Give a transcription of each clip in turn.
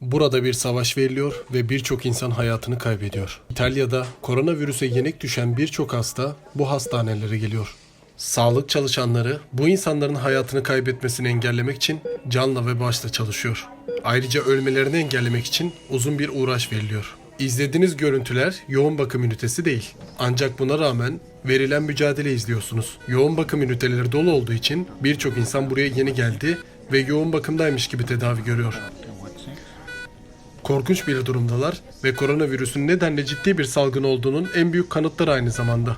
Burada bir savaş veriliyor ve birçok insan hayatını kaybediyor. İtalya'da koronavirüse yenik düşen birçok hasta bu hastanelere geliyor. Sağlık çalışanları bu insanların hayatını kaybetmesini engellemek için canla ve başla çalışıyor. Ayrıca ölmelerini engellemek için uzun bir uğraş veriliyor. İzlediğiniz görüntüler yoğun bakım ünitesi değil. Ancak buna rağmen verilen mücadele izliyorsunuz. Yoğun bakım üniteleri dolu olduğu için birçok insan buraya yeni geldi ve yoğun bakımdaymış gibi tedavi görüyor. Korkunç bir durumdalar ve koronavirüsün nedenle ciddi bir salgın olduğunun en büyük kanıtları aynı zamanda.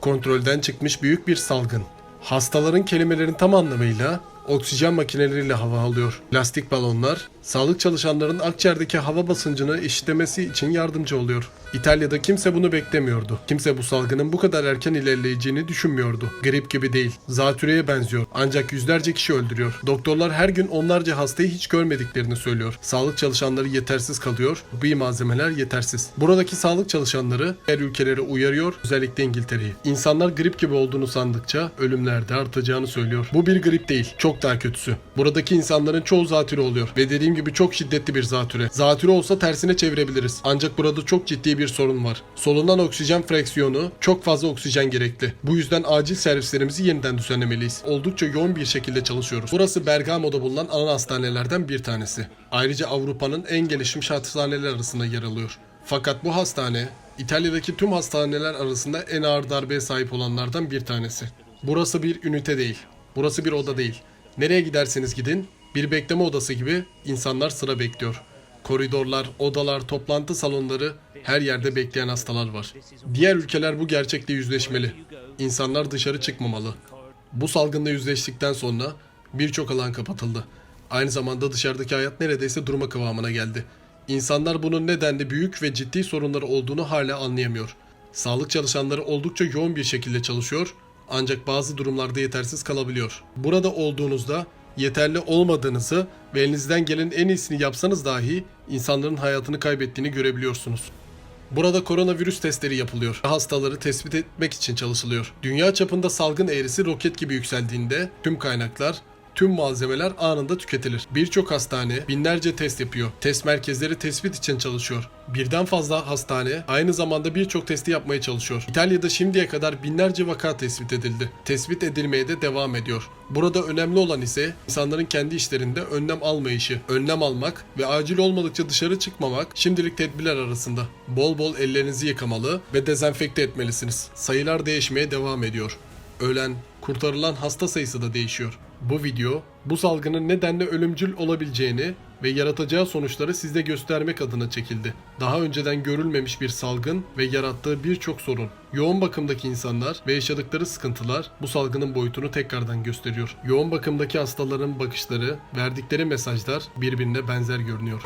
Kontrolden çıkmış büyük bir salgın. Hastaların kelimelerin tam anlamıyla oksijen makineleriyle hava alıyor. Plastik balonlar, sağlık çalışanların akciğerdeki hava basıncını eşitlemesi için yardımcı oluyor. İtalya'da kimse bunu beklemiyordu. Kimse bu salgının bu kadar erken ilerleyeceğini düşünmüyordu. Grip gibi değil, zatürreye benziyor. Ancak yüzlerce kişi öldürüyor. Doktorlar her gün onlarca hastayı hiç görmediklerini söylüyor. Sağlık çalışanları yetersiz kalıyor. Bu malzemeler yetersiz. Buradaki sağlık çalışanları diğer ülkelere uyarıyor, özellikle İngiltere'yi. İnsanlar grip gibi olduğunu sandıkça ölümler de artacağını söylüyor. Bu bir grip değil, çok daha kötüsü. Buradaki insanların çoğu zatürre oluyor ve dediğim gibi çok şiddetli bir zatürre. Zatürre olsa tersine çevirebiliriz. Ancak burada çok ciddi bir sorun var. Solunan oksijen fraksiyonu çok fazla oksijen gerekli. Bu yüzden acil servislerimizi yeniden düzenlemeliyiz. Oldukça yoğun bir şekilde çalışıyoruz. Burası Bergamo'da bulunan ana hastanelerden bir tanesi. Ayrıca Avrupa'nın en gelişmiş hastaneler arasında yer alıyor. Fakat bu hastane İtalya'daki tüm hastaneler arasında en ağır darbeye sahip olanlardan bir tanesi. Burası bir ünite değil. Burası bir oda değil. Nereye giderseniz gidin bir bekleme odası gibi insanlar sıra bekliyor. Koridorlar, odalar, toplantı salonları her yerde bekleyen hastalar var. Diğer ülkeler bu gerçekle yüzleşmeli. İnsanlar dışarı çıkmamalı. Bu salgınla yüzleştikten sonra birçok alan kapatıldı. Aynı zamanda dışarıdaki hayat neredeyse durma kıvamına geldi. İnsanlar bunun nedenli büyük ve ciddi sorunları olduğunu hala anlayamıyor. Sağlık çalışanları oldukça yoğun bir şekilde çalışıyor ancak bazı durumlarda yetersiz kalabiliyor. Burada olduğunuzda yeterli olmadığınızı ve elinizden gelen en iyisini yapsanız dahi insanların hayatını kaybettiğini görebiliyorsunuz. Burada koronavirüs testleri yapılıyor. Hastaları tespit etmek için çalışılıyor. Dünya çapında salgın eğrisi roket gibi yükseldiğinde tüm kaynaklar Tüm malzemeler anında tüketilir. Birçok hastane binlerce test yapıyor. Test merkezleri tespit için çalışıyor. Birden fazla hastane aynı zamanda birçok testi yapmaya çalışıyor. İtalya'da şimdiye kadar binlerce vaka tespit edildi. Tespit edilmeye de devam ediyor. Burada önemli olan ise insanların kendi işlerinde önlem almayışı. Önlem almak ve acil olmadıkça dışarı çıkmamak şimdilik tedbirler arasında. Bol bol ellerinizi yıkamalı ve dezenfekte etmelisiniz. Sayılar değişmeye devam ediyor. Ölen, kurtarılan hasta sayısı da değişiyor. Bu video bu salgının nedenle ölümcül olabileceğini ve yaratacağı sonuçları size göstermek adına çekildi. Daha önceden görülmemiş bir salgın ve yarattığı birçok sorun. Yoğun bakımdaki insanlar ve yaşadıkları sıkıntılar bu salgının boyutunu tekrardan gösteriyor. Yoğun bakımdaki hastaların bakışları, verdikleri mesajlar birbirine benzer görünüyor.